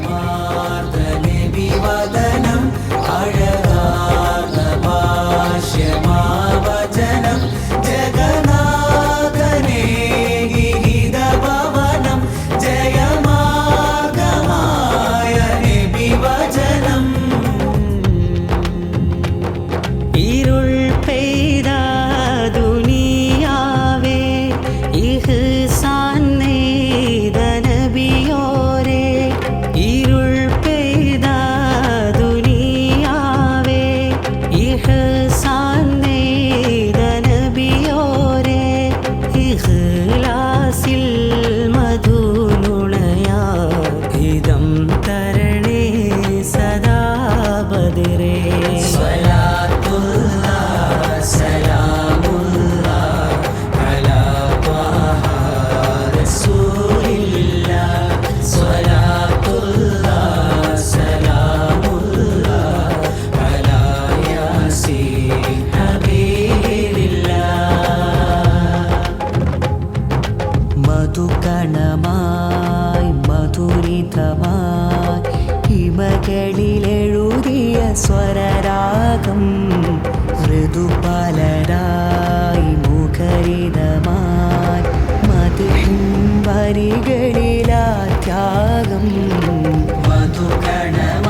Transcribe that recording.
my തരണേ സദാ ബദിരേ. സ്വലാത്തുള്ള പൂരിതമായി ഹിമകളിലെഴുതിയ സ്വരരാഗം മൃദുപാലരായി മുഖരിതമായി മതിഹിം വരികളിലാത്യാഗം മധുകണമായി